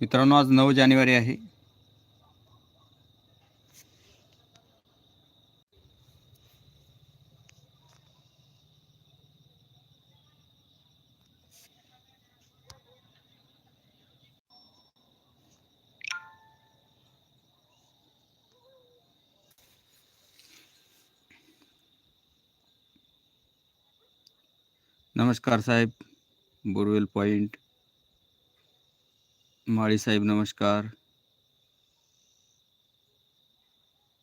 मित्रांनो आज नऊ जानेवारी आहे. नमस्कार साहेब बोरवेल पॉईंट माळी साहेब नमस्कार.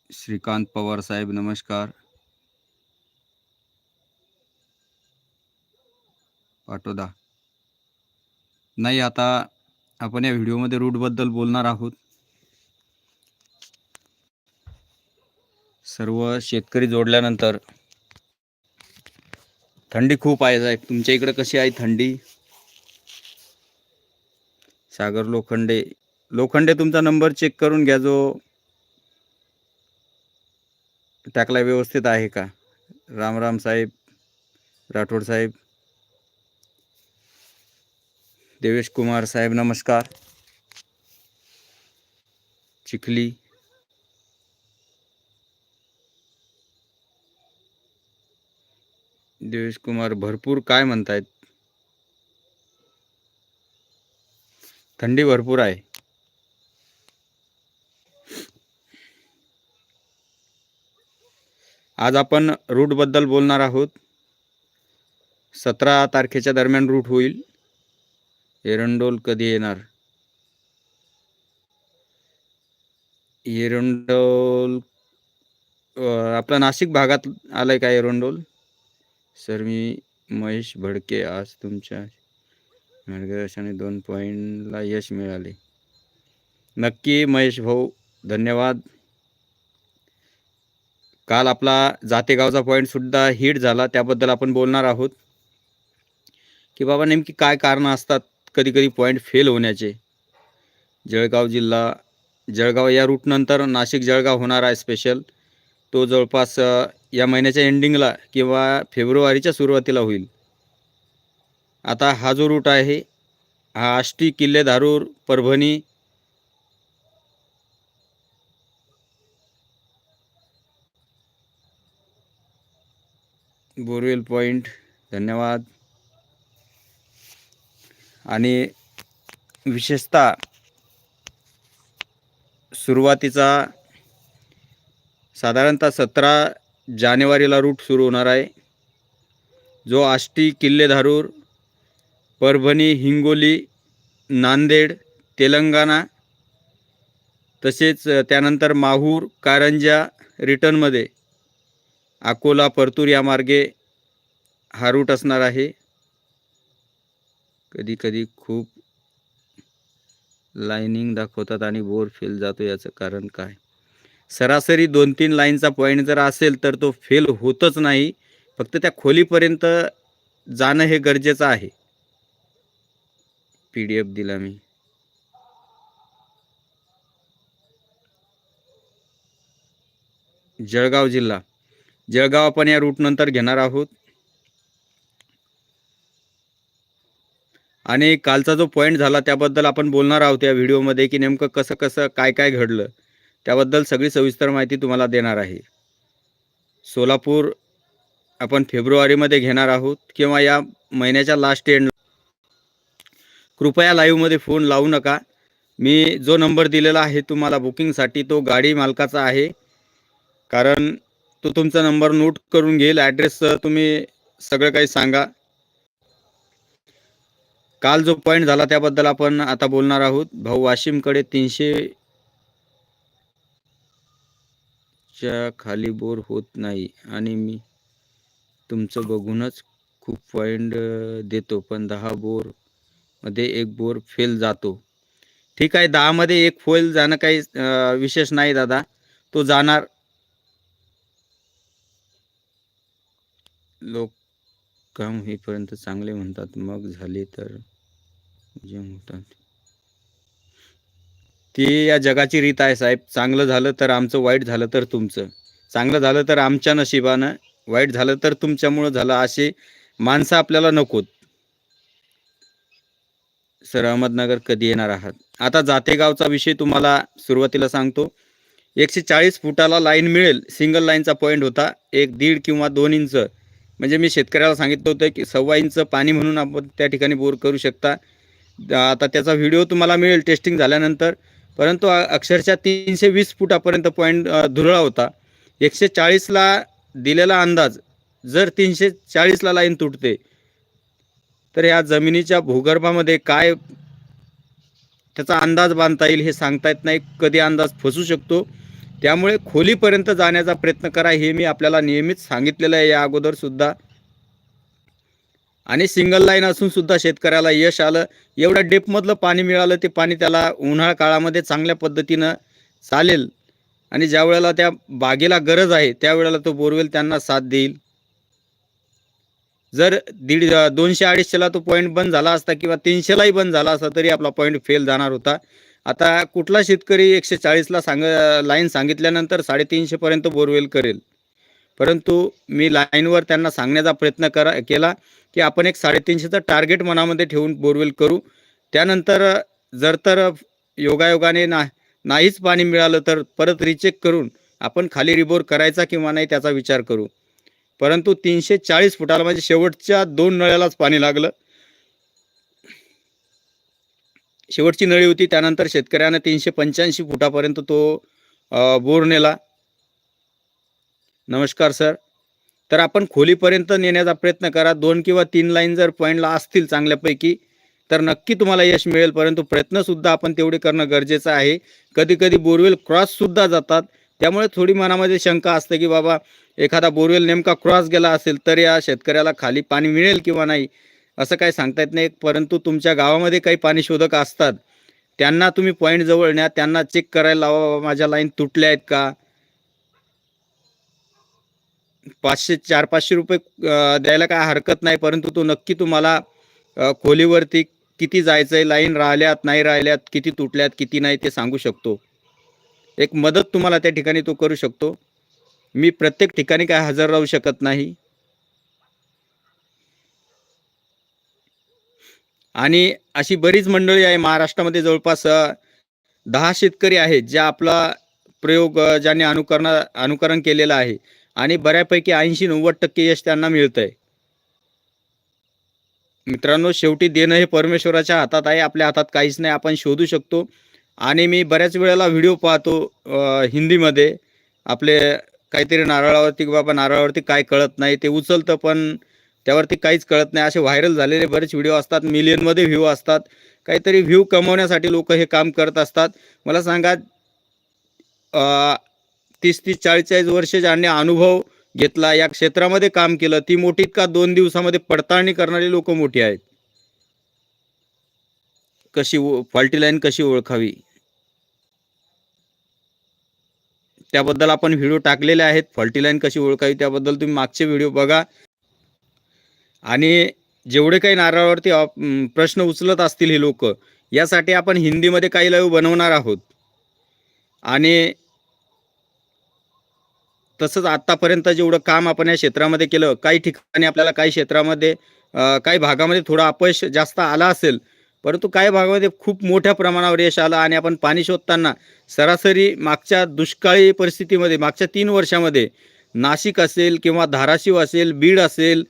श्रीकांत पवार साहेब नमस्कार. पाटोदा नाही आता आपण या व्हिडिओमध्ये रूटबद्दल बोलणार आहोत. सर्व शेतकरी जोडल्यानंतर थंडी खूप आहे साहेब. तुमच्या इकडे कशी आहे थंडी? सागर लोखंडे. लोखंडे तुमचा नंबर चेक करून घ्या जो टाकला व्यवस्थित आहे का? राम राम साहेब राठोड साहेब देवेश कुमार साहेब नमस्कार. चिखली. देवेश कुमार भरपूर काय म्हणतायत? थंडी भरपूर आहे. आज आपण रूटबद्दल बोलणार आहोत. सतरा तारखेच्या दरम्यान रूट होईल. एरंडोल कधी येणार? एरंडोल आपला नाशिक भागात आलाय का एरंडोल? सर मी महेश भडके आज तुमच्या मार्गदर्शनाने दोन पॉईंटला यश मिळाले. नक्की महेश भाऊ धन्यवाद. काल आपला जातेगावचा पॉईंट सुद्धा हिट झाला त्याबद्दल आपण बोलणार आहोत. की बाबा नेमकी काय कारणं असतात कधी कधी पॉईंट फेल होण्याचे? जळगाव जिल्हा जळगाव या रूटनंतर नाशिक जळगाव होणार आहे स्पेशल तो जवळपास या महिन्याच्या एंडिंगला किंवा फेब्रुवारीच्या सुरुवातीला होईल. आता हा जो रूट आहे हा आष्टी किल्ले धारूर परभणी बोरवेल पॉईंट धन्यवाद. आणि विशेषतः सुरुवातीचा साधारणतः सतरा जानेवारीला रूट सुरू होणार आहे. जो आष्टी किल्ले धारूर परभणी हिंगोली नांदेड तेलंगणा तसेच त्यानंतर माहूर कारंजा रिटर्नमध्ये अकोला परतूर या मार्गे हा रूट असणार आहे. कधी कधी खूप लाईनिंग दाखवतात आणि बोर फेल जातो याचं कारण काय? सरासरी दोन तीन लाईनचा पॉईंट जर असेल तर तो फेल होतच नाही. फक्त त्या खोलीपर्यंत जाणं हे गरजेचं आहे. पी डी एफ दिला मी. जळगाव जिल्हा. जळगाव आपण या रूट नंतर घेणार आहोत. आणि कालचा जो पॉईंट झाला त्याबद्दल आपण बोलणार आहोत या व्हिडिओमध्ये की नेमकं कसं कसं काय काय घडलं. त्याबद्दल सगळी सविस्तर माहिती तुम्हाला देणार आहे. सोलापूर आपण फेब्रुवारीमध्ये घेणार आहोत किंवा या महिन्याच्या लास्ट एंड कृपया लाईव्हमध्ये फोन लावू नका. मी जो नंबर दिलेला आहे तुम्हाला बुकिंगसाठी तो गाडी मालकाचा आहे. कारण तो तुमचा नंबर नोट करून घेईल. ॲड्रेस तुम्ही सगळं काही सांगा. काल जो पॉईंट झाला त्याबद्दल आपण आता बोलणार आहोत. भाऊ वाशिमकडे तीनशे च्या खाली बोर होत नाही. आणि मी तुमचं बघूनच खूप पॉईंट देतो. पण दहा बोर मध्ये एक बोर फेल जातो. ठीक आहे दहामध्ये एक फोल जाणं काही विशेष नाही दादा. तो जाणार. लोक काम होईपर्यंत चांगले म्हणतात. मग झाले तर जे म्हणतात. ती या जगाची रीत आहे साहेब. चांगलं झालं तर आमचं वाईट झालं तर तुमचं. चांगलं झालं तर आमच्या नशिबानं वाईट झालं तर तुमच्यामुळं झालं असे माणसं आपल्याला नकोत. सर अहमदनगर कधी येणार आहात? आता जातेगावचा विषय तुम्हाला सुरुवातीला सांगतो. एकशे चाळीस फुटाला लाईन मिळेल सिंगल लाईनचा पॉईंट होता. एक दीड किंवा दोन इंच. म्हणजे मी शेतकऱ्याला सांगितलं होतं की सव्वा इंच पाणी म्हणून आपण त्या ठिकाणी बोर करू शकता. आता त्याचा व्हिडिओ तुम्हाला मिळेल टेस्टिंग झाल्यानंतर. परंतु अक्षरशः तीनशे वीस फुटापर्यंत पॉईंट धुरळा होता. एकशे चाळीसला दिलेला अंदाज जर तीनशे चाळीसला लाईन तुटते तर या जमिनीच्या भूगर्भामध्ये काय त्याचा अंदाज बांधता येईल हे सांगता येत नाही. कधी अंदाज फसू शकतो. त्यामुळे खोलीपर्यंत जाण्याचा प्रयत्न करा हे मी आपल्याला नियमित सांगितलेलं आहे. या अगोदर सुद्धा आणि सिंगल लाईन असून सुद्धा शेतकऱ्याला यश आलं. एवढ्या डेपमधलं पाणी मिळालं ते पाणी त्याला उन्हाळा काळामध्ये चांगल्या पद्धतीनं चालेल. आणि ज्या वेळेला त्या बागेला गरज आहे त्यावेळेला तो बोरवेल त्यांना साथ देईल. जर दीड दोनशे अडीचशेला तो पॉईंट बंद झाला असता किंवा तीनशेलाही बंद झाला असता तरी आपला पॉईंट फेल जाणार होता. आता कुठला शेतकरी एकशे चाळीसला सांग लाईन सांगितल्यानंतर साडेतीनशेपर्यंत बोरवेल करेल. परंतु मी लाईनवर त्यांना सांगण्याचा प्रयत्न करा केला की आपण एक साडेतीनशेचं टार्गेट मनामध्ये ठेवून बोरवेल करू. त्यानंतर जर तर योगायोगाने ना नाहीच पाणी मिळालं तर परत रिचेक करून आपण खाली रिबोर करायचा किंवा नाही त्याचा विचार करू. परंतु तीनशे चाळीस फुटाला म्हणजे शेवटच्या दोन नळ्यालाच पाणी लागलं. शेवटची नळी होती त्यानंतर शेतकऱ्यानं तीनशे पंच्याऐंशी फुटापर्यंत तो बोर नेला. नमस्कार सर. तर आपण खोलीपर्यंत नेण्याचा प्रयत्न करा. दोन किंवा तीन लाईन जर पॉईंटला असतील चांगल्यापैकी तर नक्की तुम्हाला यश मिळेल. परंतु प्रयत्नसुद्धा आपण तेवढे करणं गरजेचं आहे. कधी कधी बोरवेल क्रॉससुद्धा जातात. त्यामुळे थोडी मनामध्ये शंका असते की बाबा एखादा बोरवेल नेमका क्रॉस गेला असेल तर या शेतकऱ्याला खाली पाणी मिळेल किंवा नाही असं काही सांगता येत नाही. परंतु तुमच्या गावामध्ये काही पाणी शोधक असतात त्यांना तुम्ही पॉईंट जवळ न्या त्यांना चेक करायला लावा बाबा माझ्या लाईन तुटल्या आहेत का? पाचशे चार पाचशे रुपये द्यायला काय हरकत नाही परंतु तो नक्की तुम्हाला खोलीवरती किती जायचं आहे लाईन राहिल्यात नाही राहिल्यात किती तुटल्यात किती नाही ते सांगू शकतो. एक मदत तुम्हाला त्या ठिकाणी तो करू शकतो. मी प्रत्येक ठिकाणी काय हजर राहू शकत नाही. आणि अशी बरीच मंडळी आहे महाराष्ट्रामध्ये जवळपास दहा शेतकरी आहेत ज्या आपला प्रयोग ज्यांनी अनुकरण अनुकरण केलेलं आहे. आणि बऱ्यापैकी ऐंशी नव्वद टक्के यश त्यांना मिळत आहे मित्रांनो शेवटी देणं हे परमेश्वराच्या हातात आहे. आपल्या हातात काहीच नाही. आपण शोधू शकतो. आणि मी बऱ्याच वेळेला व्हिडिओ पाहतो हिंदीमध्ये. आपले काहीतरी नारळावरती की बाबा नारळावरती काय कळत नाही ते उचलतं पण त्यावरती काहीच कळत नाही. असे व्हायरल झालेले बरेच व्हिडिओ असतात मिलियनमध्ये व्ह्यू असतात. काहीतरी व्ह्यू कमवण्यासाठी लोक हे काम करत असतात. मला सांगा तीस तीस चाळीस चाळीस वर्ष ज्यांनी अनुभव घेतला या क्षेत्रामध्ये काम केलं ती मोठी का दोन दिवसामध्ये पडताळणी करणारी लोक मोठी आहेत? कशी फॉल्टी लाईन कशी ओळखावी? त्याबद्दल आपण व्हिडिओ टाकलेले आहेत. फॉल्टी लाईन कशी ओळखावी त्याबद्दल तुम्ही मागचे व्हिडिओ बघा. आणि जेवढे काही नारळावरती प्रश्न उचलत असतील हे लोक यासाठी आपण हिंदीमध्ये काही लाईव्ह बनवणार आहोत. आणि तसंच आत्तापर्यंत जेवढं काम आपण या क्षेत्रामध्ये केलं काही ठिकाणी आपल्याला काही क्षेत्रामध्ये काही भागामध्ये थोडं अपयश जास्त आला असेल परंतु काही भागामध्ये खूप मोठ्या प्रमाणावर यश आलं आणि आपण पाणी शोधताना सरासरी मागच्या दुष्काळी परिस्थितीमध्ये मागच्या तीन वर्षामध्ये नाशिक असेल किंवा धाराशिव असेल बीड असेल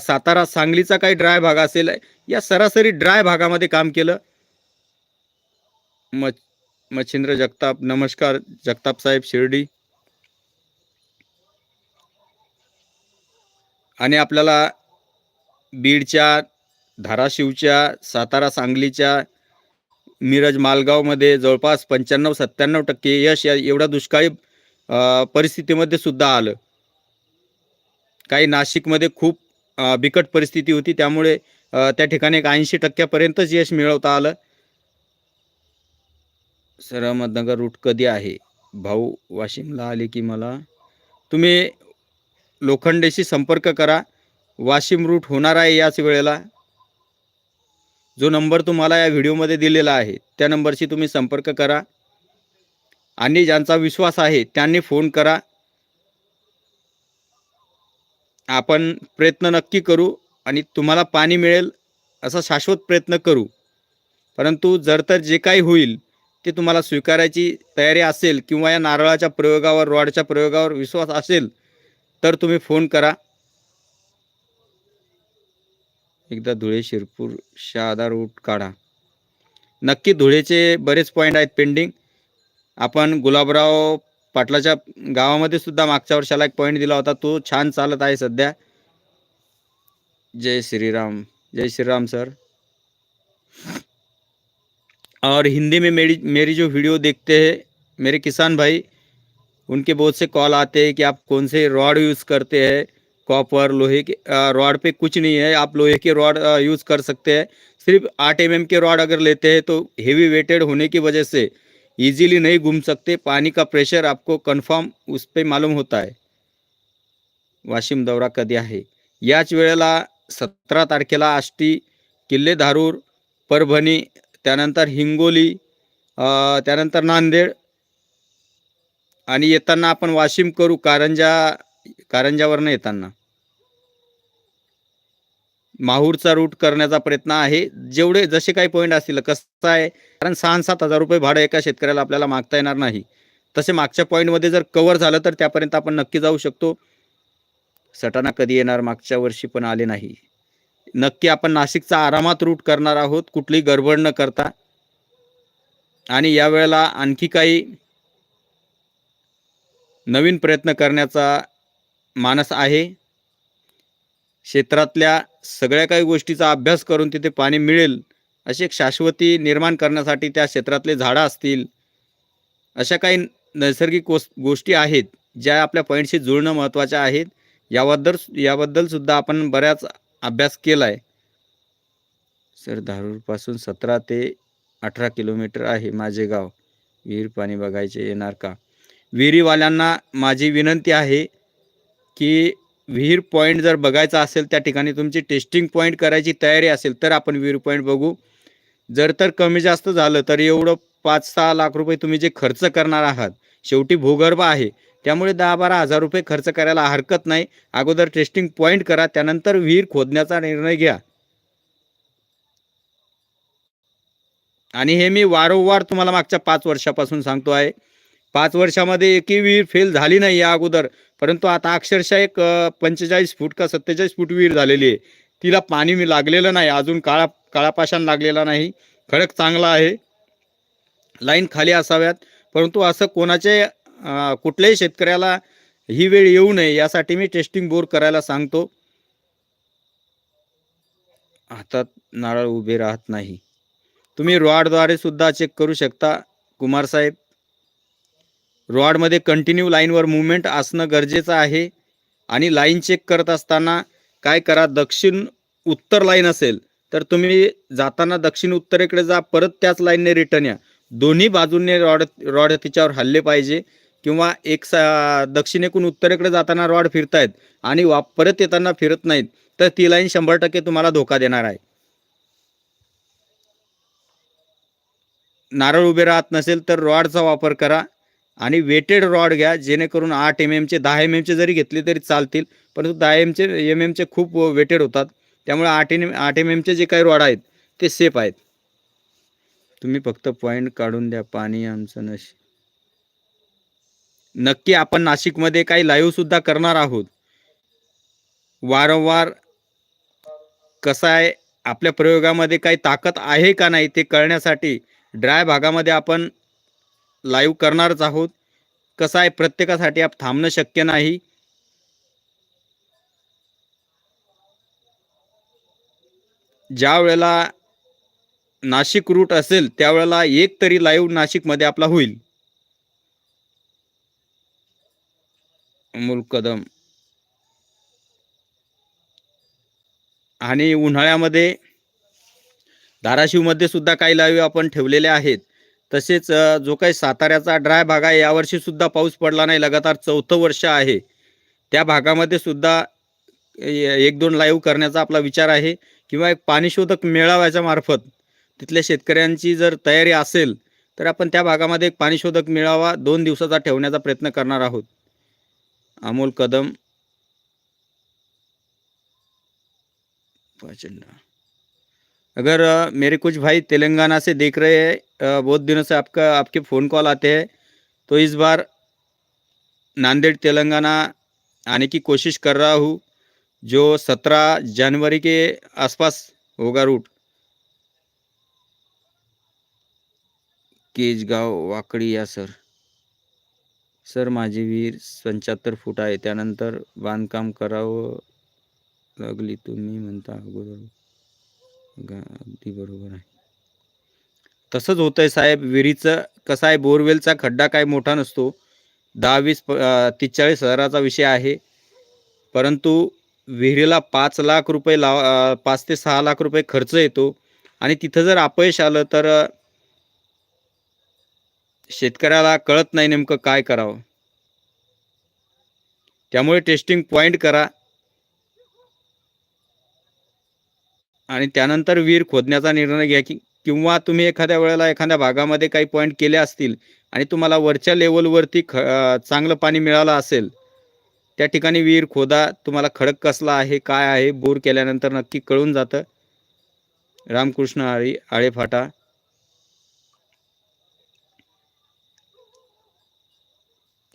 सातारा सांगलीचा काही ड्राय भाग असेल या सरासरी ड्राय भागामध्ये काम केलं. म मच्छिंद्र जगताप नमस्कार जगताप साहेब शिर्डी. आणि आपल्याला बीडच्या धाराशिवच्या सातारा सांगलीच्या मिरज मालगावमध्ये जवळपास पंच्याण्णव सत्त्याण्णव टक्के यश या एवढ्या दुष्काळी परिस्थितीमध्ये सुद्धा आलं. काही नाशिकमध्ये खूप बिकट परिस्थिती होती. त्यामुळे त्या ठिकाणी एक ऐंशी टक्क्यापर्यंतच यश मिळवता आलं. सर अहमदनगर रूट कधी आहे? भाऊ वाशिमला आले की मला. तुम्ही लोखंडेशी संपर्क करा. वाशिम रूट होणार आहे याच वेळेला. जो नंबर तुम्हाला या व्हिडिओमध्ये दिलेला आहे त्या नंबरशी तुम्ही संपर्क करा. आणि ज्यांचा विश्वास आहे त्यांनी फोन करा. आपण प्रयत्न नक्की करू आणि तुम्हाला पाणी मिळेल असा शाश्वत प्रयत्न करू. परंतु जर तर जे काही होईल ते तुम्हाला स्वीकारायची तयारी असेल किंवा या नारळाच्या प्रयोगावर रॉडच्या प्रयोगावर विश्वास असेल तर तुम्ही फोन करा. एकदा धुळे शिरपूर शहादा रूट काढा. नक्की धुळेचे बरेच पॉईंट आहेत पेंडिंग आपण गुलाबराव पाटलाच्या गावामध्ये सुद्धा मागच्या वर्षाला एक पॉईंट दिला होता. तो छान चालत आहे सध्या. जय श्रीराम. जय श्रीराम सर और हिंदी में मेरी मेरी जो वीडियो देखते हैं मेरे किसान भाई उनके बहुत से कॉल आते हैं कि आप कौन से रॉड यूज़ करते हैं? कॉपर लोहे के रॉड पे कुछ नहीं है। आप लोहे के रॉड यूज़ कर सकते हैं। सिर्फ आठ एम के रॉड अगर लेते हैं तो हेवी वेटेड होने की वजह से इजीली नहीं घूम सकते। पानी का प्रेशर आपको कन्फर्म उस पर मालूम होता है। वाशिम दौरा कधी आहे याच वेळेला सतरा तारखेला आष्टी किल्ले धारूर परभणी त्यानंतर हिंगोली त्यानंतर नांदेड आणि येताना आपण वाशिम करू। कारंजा कारंजावरनं येताना. माहूरचा रूट करण्याचा प्रयत्न आहे. जेवढे जसे काही पॉईंट असतील कसं आहे कारण सहा सात हजार रुपये भाडं एका शेतकऱ्याला आपल्याला मागता येणार नाही. तसे मागच्या पॉईंटमध्ये जर कवर झालं तर त्यापर्यंत आपण नक्की जाऊ शकतो. सटाणा कधी येणार? मागच्या वर्षी पण आले नाही. नक्की आपण नाशिकचा आरामात रूट करणार आहोत कुठलीही गडबड न करता. आणि यावेळेला आणखी काही नवीन प्रयत्न करण्याचा मानस आहे. क्षेत्रातल्या सगळ्या काही गोष्टीचा अभ्यास करून तिथे पाणी मिळेल अशी एक शाश्वती निर्माण करण्यासाठी त्या क्षेत्रातले झाडं असतील अशा काही नैसर्गिक गोस गोष्टी आहेत ज्या आपल्या पॉईंटशी जुळणं महत्त्वाच्या आहेत. याबद्दल याबद्दलसुद्धा आपण बऱ्याच अभ्यास केला आहे सर धारूरपासून सतरा ते अठरा किलोमीटर आहे माझे गाव. विहीर पाणी बघायचे येणार का? विहिरीवाल्यांना माझी विनंती आहे की विहीर पॉईंट जर बघायचा असेल त्या ठिकाणी तुमची टेस्टिंग पॉईंट करायची तयारी असेल तर आपण विहीर पॉईंट बघू. जर तर कमी जास्त झालं तर एवढं पाच सहा लाख रुपये तुम्ही जे खर्च करणार आहात शेवटी भूगर्भ आहे त्यामुळे दहा बारा हजार रुपये खर्च करायला हरकत नाही. अगोदर टेस्टिंग पॉईंट करा त्यानंतर विहीर खोदण्याचा निर्णय घ्या. आणि हे मी वारंवार तुम्हाला मागच्या पाच वर्षापासून सांगतो आहे पाच वर्षामध्ये एकही विहीर फेल झाली नाही या अगोदर. परंतु आता अक्षरशः एक पंचेचाळीस फूट का सत्तेचाळीस फूट विहीर झालेली आहे. तिला पाणी मी लागलेलं नाही. अजून काळा काळापाषाण लागलेला नाही. खडक चांगला आहे. लाईन खाली असाव्यात. परंतु असं कोणाचे कुठल्याही शेतकऱ्याला ही वेळ येऊ नये यासाठी मी टेस्टिंग बोर करायला सांगतो. हातात नारळ उभे राहत नाही. तुम्ही रॉडद्वारे सुद्धा चेक करू शकता कुमार साहेब. रॉडमध्ये कंटिन्यू लाईनवर मुवमेंट असणं गरजेचं आहे. आणि लाईन चेक करत असताना काय करा दक्षिण उत्तर लाईन असेल तर तुम्ही जाताना दक्षिण उत्तरेकडे जा परत त्याच लाईनने रिटर्न या. दोन्ही बाजूंनी रॉड रॉड तिच्यावर हल्ले पाहिजे किंवा एक सा दक्षिणेकून उत्तरेकडे जाताना रॉड फिरतायत आणि वा परत येताना फिरत नाहीत तर ती लाईन शंभर टक्के तुम्हाला धोका देणार आहे. नारळ उभे राहत नसेल तर रॉडचा वापर करा. आणि वेटेड रॉड घ्या जेणेकरून आठ एम एमचे दहा एम एमचे जरी घेतले तरी चालतील परंतु दहा एमचे एम एमचे खूप वेटेड होतात. त्यामुळे आठ एम आठ एम एमचे जे काही रॉड आहेत ते सेफ आहेत. तुम्ही फक्त पॉईंट काढून द्या पाणी आमचं नश नक्की आपण नाशिकमध्ये काही लाईव्ह सुद्धा करणार आहोत. वारंवार कसं आहे आपल्या प्रयोगामध्ये काही ताकद आहे का नाही ते कळण्यासाठी ड्राय भागामध्ये आपण लाईव्ह करणारच आहोत. कसं आहे प्रत्येकासाठी आप थांबणं शक्य नाही. ज्या वेळेला नाशिक रूट असेल त्यावेळेला एक तरी लाईव्ह नाशिकमध्ये आपला होईल. अमोल कदम. आणि उन्हाळ्यामध्ये धाराशिवमध्ये सुद्धा काही लाईव्ह आपण ठेवलेले आहेत. तसेच जो काही साताऱ्याचा ड्राय भाग आहे यावर्षी सुद्धा पाऊस पडला नाही. लगातार चौथं वर्ष आहे. त्या भागामध्ये सुद्धा एक दोन लाईव्ह करण्याचा आपला विचार आहे. किंवा एक पाणीशोधक मेळाव्याच्या मार्फत तिथल्या शेतकऱ्यांची जर तयारी असेल तर आपण त्या भागामध्ये एक पाणीशोधक मेळावा दोन दिवसाचा ठेवण्याचा प्रयत्न करणार आहोत. अमोल कदम. प्रचंड अगर मेरे कुछ भाई तेलंगाना से देख रहे हैं बहुत दिनों से आपका, आपके फ़ोन कॉल आते हैं तो इस बार नांदेड़, तेलंगाना आने की कोशिश कर रहा हूँ, जो सत्रह जनवरी के आसपास होगा रूट केजगाव, वाकडी या सर? सर माझी विहीर पंच्याहत्तर फूट आहे त्यानंतर बांधकाम करावं लागली, तुम्ही म्हणता अगोदर. गा अगदी बरोबर आहे. तसंच होतं आहे साहेब विहिरीचं कसं आहे बोरवेलचा खड्डा काय मोठा नसतो. दहा वीस प हजाराचा विषय आहे. परंतु विहिरीला पाच लाख रुपये लाव पाच ते सहा लाख रुपये खर्च येतो. आणि तिथं जर अपयश आलं तर शेतकऱ्याला कळत नाही नेमकं काय करावं. त्यामुळे टेस्टिंग पॉईंट करा. आणि त्यानंतर विहीर खोदण्याचा निर्णय घ्या की किंवा तुम्ही एखाद्या वेळेला एखाद्या भागामध्ये काही पॉईंट केले असतील आणि तुम्हाला वरच्या लेवलवरती ख चांगलं पाणी मिळालं असेल त्या ठिकाणी विहीर खोदा तुम्हाला खडक कसला आहे काय आहे बोर केल्यानंतर नक्की कळून जातं. रामकृष्ण आळी आळेफाटा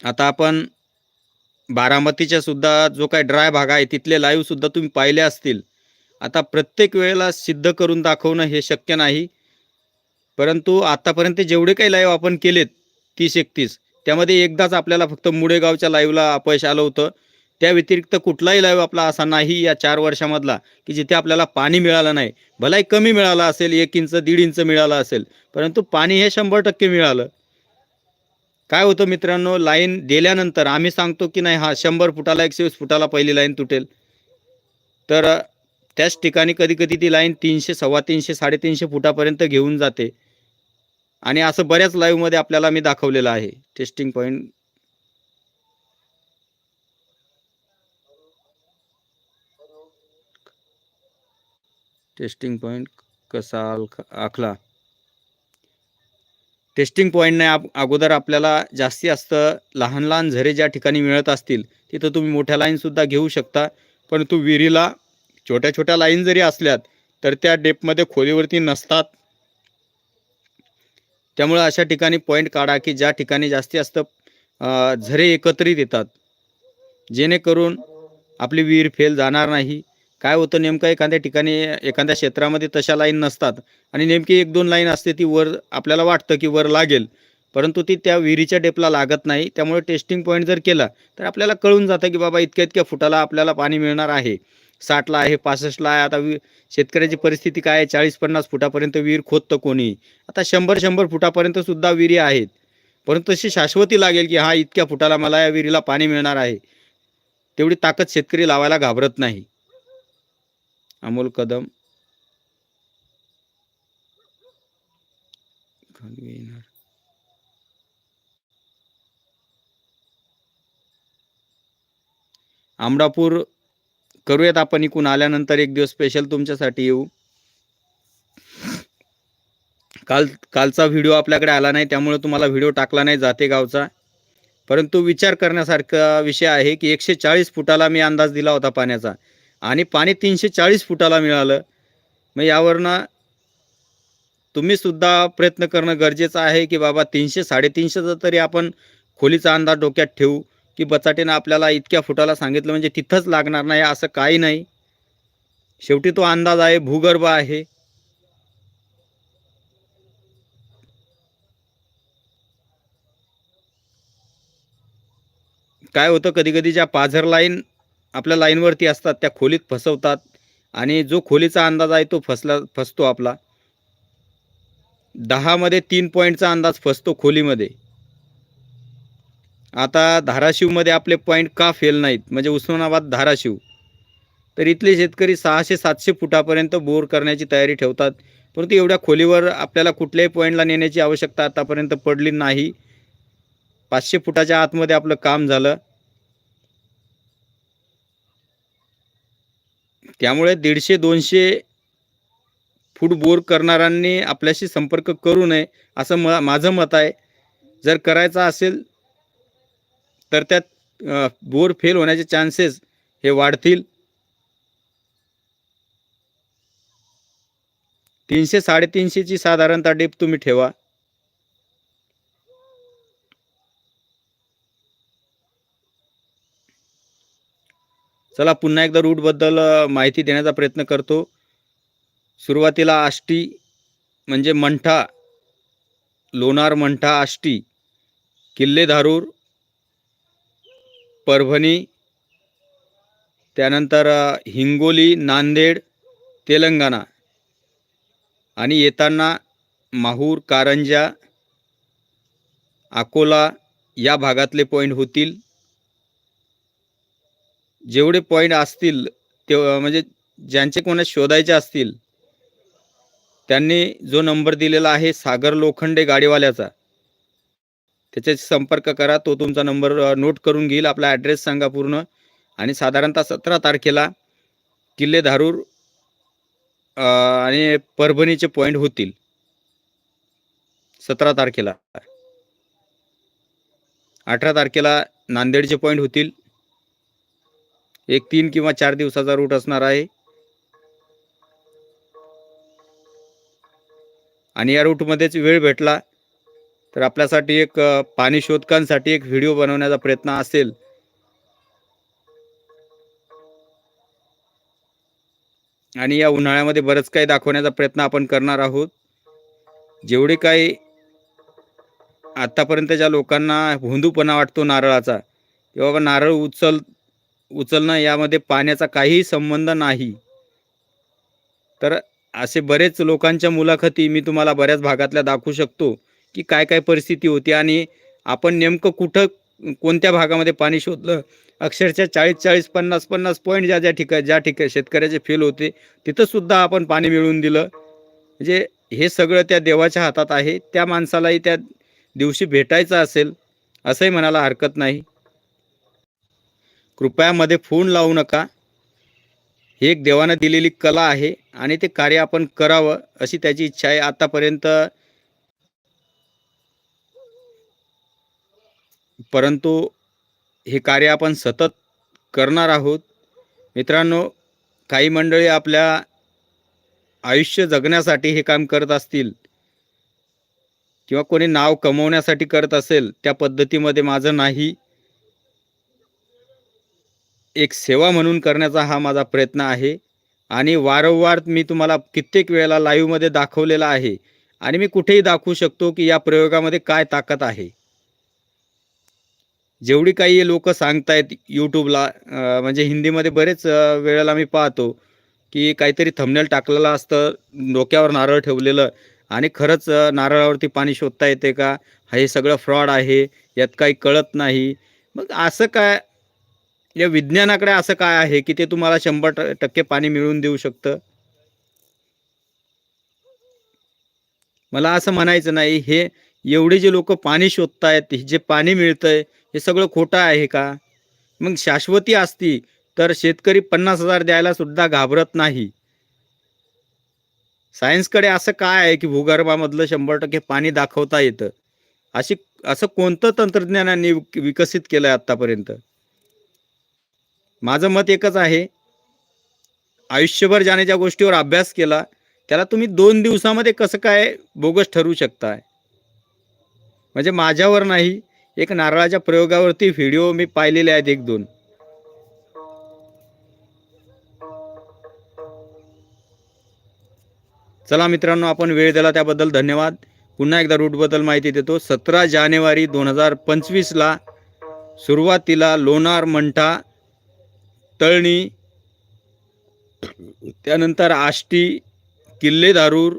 आता आपण बारामतीच्या सुद्धा जो काय ड्राय भाग आहे तिथले लाईव्ह सुद्धा तुम्ही पाहिले असतील. आता प्रत्येक वेळेला सिद्ध करून दाखवणं हे शक्य नाही. परंतु आतापर्यंत जेवढे काही लाईव्ह आपण केलेत तीस एकतीस त्यामध्ये एकदाच आपल्याला फक्त मुडेगावच्या लाईव्हला अपयश आलं होतं. त्या व्यतिरिक्त कुठलाही लाईव्ह आपला असा नाही या चार वर्षामधला की जिथे आपल्याला पाणी मिळालं नाही. भलाही कमी मिळालं असेल एक इंच दीड इंच मिळालं असेल परंतु पाणी हे शंभर टक्के मिळालं. काय होतं मित्रांनो लाईन दिल्यानंतर आम्ही सांगतो की नाही हा शंभर फुटाला एकशे वीस फुटाला पहिली लाईन तुटेल. तर त्याच ठिकाणी कधी कधी ती लाईन तीनशे सव्वा तीनशे साडेतीनशे फुटापर्यंत घेऊन जाते. आणि असं बऱ्याच लाईव्हमध्ये आपल्याला मी दाखवलेलं आहे. टेस्टिंग पॉईंट टेस्टिंग पॉईंट कसा आखला? टेस्टिंग पॉईंट नाही आप अगोदर आपल्याला जास्तीत जास्त लहान लहान झरे ज्या ठिकाणी मिळत असतील तिथं तुम्ही मोठ्या लाईनसुद्धा घेऊ शकता. परंतु विहिरीला छोट्या छोट्या लाईन जरी असल्यात तर त्या डेपमध्ये खोलीवरती नसतात. त्यामुळे अशा ठिकाणी पॉईंट काढा की ज्या ठिकाणी जास्तीत जास्त झरे एकत्रित येतात. जेणेकरून आपली विहीर फेल जाणार नाही. काय होतं नेमकं एखाद्या ठिकाणी एखाद्या क्षेत्रामध्ये तशा लाईन नसतात. आणि नेमकी एक दोन लाईन असते ती वर आपल्याला वाटतं की वर लागेल. परंतु ती त्या विहिरीच्या डेपला लागत नाही. त्यामुळे टेस्टिंग पॉईंट जर केला तर आपल्याला कळून जातं की बाबा इतक्या इतक्या फुटाला आपल्याला पाणी मिळणार आहे. साठला आहे पासष्टला आहे. आता वि शेतकऱ्याची परिस्थिती काय आहे? चाळीस पन्नास फुटापर्यंत विहीर खोदतं कोणी? आता शंभर शंभर फुटापर्यंत सुद्धा विहिरी आहेत. परंतु तशी शाश्वती लागेल की हा इतक्या फुटाला मला या विहिरीला पाणी मिळणार आहे. तेवढी ताकद शेतकरी लावायला घाबरत नाही. अमोल कदम. येणार. आमडापूर करूयात आपण इकून. आल्यानंतर एक दिवस स्पेशल तुमच्यासाठी येऊ. काल कालचा व्हिडिओ आपल्याकडे आला नाही त्यामुळे तुम्हाला व्हिडिओ टाकला नाही जाते गावचा. परंतु विचार करण्यासारखा विषय आहे की एकशे चाळीस फुटाला मी अंदाज दिला होता पाण्याचा. आणि पाणी तीनशे चाळीस फुटाला मिळालं. मग यावरनं तुम्हीसुद्धा प्रयत्न करणं गरजेचं आहे की बाबा तीनशे साडेतीनशेचा तरी आपण खोलीचा अंदाज डोक्यात ठेवू. की बचाटेनं आपल्याला इतक्या फुटाला सांगितलं म्हणजे तिथंच लागणार नाही असं काही नाही. शेवटी तो अंदाज आहे भूगर्भ आहे. काय होतं कधी कधी ज्या पाझर लाईन आपल्या लाईनवरती असतात त्या खोलीत फसवतात आणि जो खोलीचा अंदाज आहे तो फसला फसतो आपला. दहामध्ये तीन पॉईंटचा अंदाज फसतो खोलीमध्ये. आता धाराशिवमध्ये आपले पॉईंट का फेल नाहीत? म्हणजे उस्मानाबाद धाराशिव. तर इथले शेतकरी सहाशे सातशे फुटापर्यंत बोर करण्याची तयारी ठेवतात. परंतु एवढ्या खोलीवर आपल्याला कुठल्याही पॉईंटला नेण्याची आवश्यकता आतापर्यंत पडली नाही. पाचशे फुटाच्या आतमध्ये आपलं काम झालं. त्यामुळे दीडशे दोनशे फूट बोर करणाऱ्यांनी आपल्याशी संपर्क करू नये असं म माझं मत आहे. जर करायचा असेल तर त्यात बोर फेल होण्याचे चान्सेस हे वाढतील. तीनशे साडेतीनशेची साधारणतः डेप तुम्ही ठेवा. चला पुन्हा एकदा रूटबद्दल माहिती देण्याचा प्रयत्न करतो. सुरुवातीला आष्टी म्हणजे मंठा लोणार मंठा आष्टी किल्ले धारूर परभणी त्यानंतर हिंगोली नांदेड तेलंगणा आणि येताना माहूर कारंजा अकोला या भागातले पॉईंट होतील. जेवढे पॉईंट असतील ते म्हणजे ज्यांचे कोणा शोधायचे असतील त्यांनी जो नंबर दिलेला आहे सागर लोखंडे गाडीवाल्याचा त्याच्याशी संपर्क करा. तो तुमचा नंबर नोट करून घेईल. आपला ॲड्रेस सांगा पूर्ण. आणि साधारणतः सतरा तारखेला किल्ले धारूर आणि परभणीचे पॉईंट होतील. सतरा तारखेला. अठरा तारखेला नांदेडचे पॉईंट होतील. एक तीन किंवा चार दिवसाचा रूट असणार आहे. आणि या रूटमध्येच वेळ भेटला. तर आपल्यासाठी एक पाणी शोधकांसाठी एक व्हिडिओ बनवण्याचा प्रयत्न असेल. आणि या उन्हाळ्यामध्ये बरंच काही दाखवण्याचा प्रयत्न आपण करणार आहोत. जेवढे काही आतापर्यंतच्या लोकांना भोंदूपणा वाटतो नारळाचा किंवा नारळ उचल उचलणं यामध्ये पाण्याचा काहीही संबंध नाही. तर असे बरेच लोकांच्या मुलाखती मी तुम्हाला बऱ्याच भागातल्या दाखवू शकतो. की काय काय परिस्थिती होती आणि आपण नेमकं कुठं कोणत्या भागामध्ये पाणी शोधलं? अक्षरशः चाळीस चाळीस पन्नास पन्नास पॉईंट ज्या ज्या ठिकाणी ज्या ठिकाणी शेतकऱ्याचे फेल होते तिथंसुद्धा आपण पाणी मिळवून दिलं. म्हणजे हे सगळं त्या देवाच्या हातात आहे. त्या माणसालाही त्या दिवशी भेटायचं असेल असंही म्हणायला हरकत नाही. कृपयामध्ये फोन लावू नका. ही एक देवानं दिलेली कला आहे आणि ते कार्य आपण करावं अशी त्याची इच्छा आहे. आतापर्यंत परंतु हे कार्य आपण सतत करणार आहोत. मित्रांनो काही मंडळी आपल्या आयुष्य जगण्यासाठी हे काम करत असतील किंवा कोणी नाव कमवण्यासाठी करत असेल त्या पद्धतीमध्ये माझं नाही. एक सेवा म्हणून करण्याचा हा माझा प्रयत्न आहे. आणि वारंवार मी तुम्हाला कित्येक वेळेला लाईव्हमध्ये दाखवलेला आहे. आणि मी कुठेही दाखवू शकतो की या प्रयोगामध्ये काय ताकद आहे. जेवढी काही लोक सांगतायत यूट्यूबला म्हणजे हिंदीमध्ये बरेच वेळेला मी पाहतो की काहीतरी थंबनेल टाकलेलं असतं डोक्यावर नारळ ठेवलेलं आणि खरंच नारळावरती पाणी शोधता येते का? हे सगळं फ्रॉड आहे यात काही कळत नाही. मग असं काय या विज्ञानाकडे असं काय आहे की ते तुम्हाला शंभर ट- टक्के पाणी मिळवून देऊ शकतं? मला असं म्हणायचं नाही हे एवढे जे लोक पाणी शोधतायत जे पाणी मिळतंय हे सगळं खोटं आहे का? मग शाश्वती असती तर शेतकरी पन्नास हजार द्यायला सुद्धा घाबरत नाही. सायन्सकडे असं काय आहे की भूगर्भामधलं शंभर टक्के पाणी दाखवता येतं? अशी असं कोणतं तंत्रज्ञानाने विकसित केलं आहे आत्तापर्यंत? माझं मत एकच आहे. आयुष्यभर जाण्याच्या गोष्टीवर अभ्यास केला त्याला तुम्ही दोन दिवसामध्ये कसं काय बोगस ठरवू शकताय? म्हणजे माझ्यावर नाही एक नारळाच्या प्रयोगावरती व्हिडिओ मी पाहिलेले आहेत एक दोन. चला मित्रांनो आपण वेळ दिला त्याबद्दल धन्यवाद. पुन्हा एकदा रूटबद्दल माहिती देतो. सतरा जानेवारी दोन हजार पंचवीसला सुरुवातीला लोणार मंठा तळणी त्यानंतर आष्टी किल्लेदारूर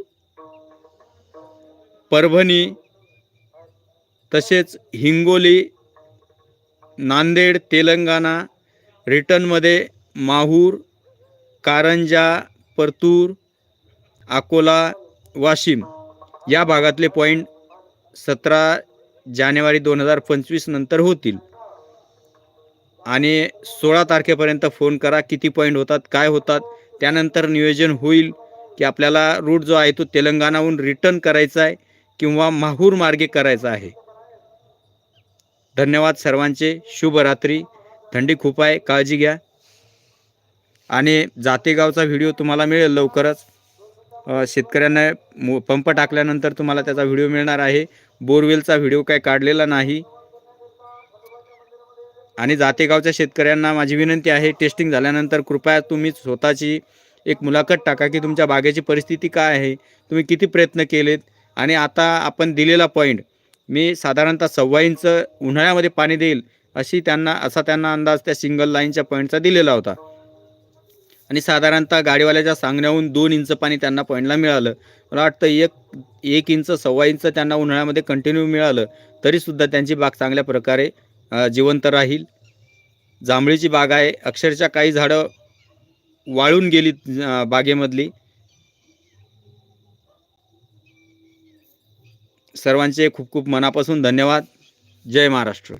परभणी तसेच हिंगोली नांदेड तेलंगणा रिटर्नमध्ये माहूर कारंजा परतूर अकोला वाशिम या भागातले पॉईंट सतरा जानेवारी दोन हजार पंचवीस नंतर होतील. आणि सोळा तारखेपर्यंत फोन करा किती पॉईंट होतात काय होतात त्यानंतर नियोजन होईल की आपल्याला रूट जो आहे तो तेलंगणाहून रिटर्न करायचा आहे किंवा माहूर मार्गे करायचा आहे. धन्यवाद सर्वांचे. शुभरात्री थंडी खूप आहे. काळजी घ्या. आणि जातेगावचा व्हिडिओ तुम्हाला मिळेल लवकरच. शेतकऱ्यांना पंप टाकल्यानंतर तुम्हाला त्याचा व्हिडिओ मिळणार आहे. बोरवेलचा व्हिडिओ काय काढलेला नाही. आणि जातेगावच्या शेतकऱ्यांना माझी विनंती आहे टेस्टिंग झाल्यानंतर कृपया तुम्ही स्वतःची एक मुलाखत टाका की तुमच्या बागेची परिस्थिती काय आहे? तुम्ही किती प्रयत्न केलेत? आणि आता आपण दिलेला पॉईंट मी साधारणतः सव्वा इंच उन्हाळ्यामध्ये पाणी देईल अशी त्यांना असा त्यांना अंदाज त्या सिंगल लाईनच्या पॉईंटचा दिलेला होता. आणि साधारणतः गाडीवाल्याच्या सांगण्याहून दोन इंच पाणी त्यांना पॉईंटला मिळालं. मला वाटतं एक एक इंच सव्वा इंच त्यांना उन्हाळ्यामध्ये कंटिन्यू मिळालं तरीसुद्धा त्यांची बाग चांगल्या प्रकारे जिवंत राहील. जांभळीची बाग आहे. अक्षरशः काही झाडं वाळून गेली बागेमधली. सर्वांचे खूप खूप मनापासून धन्यवाद. जय महाराष्ट्र.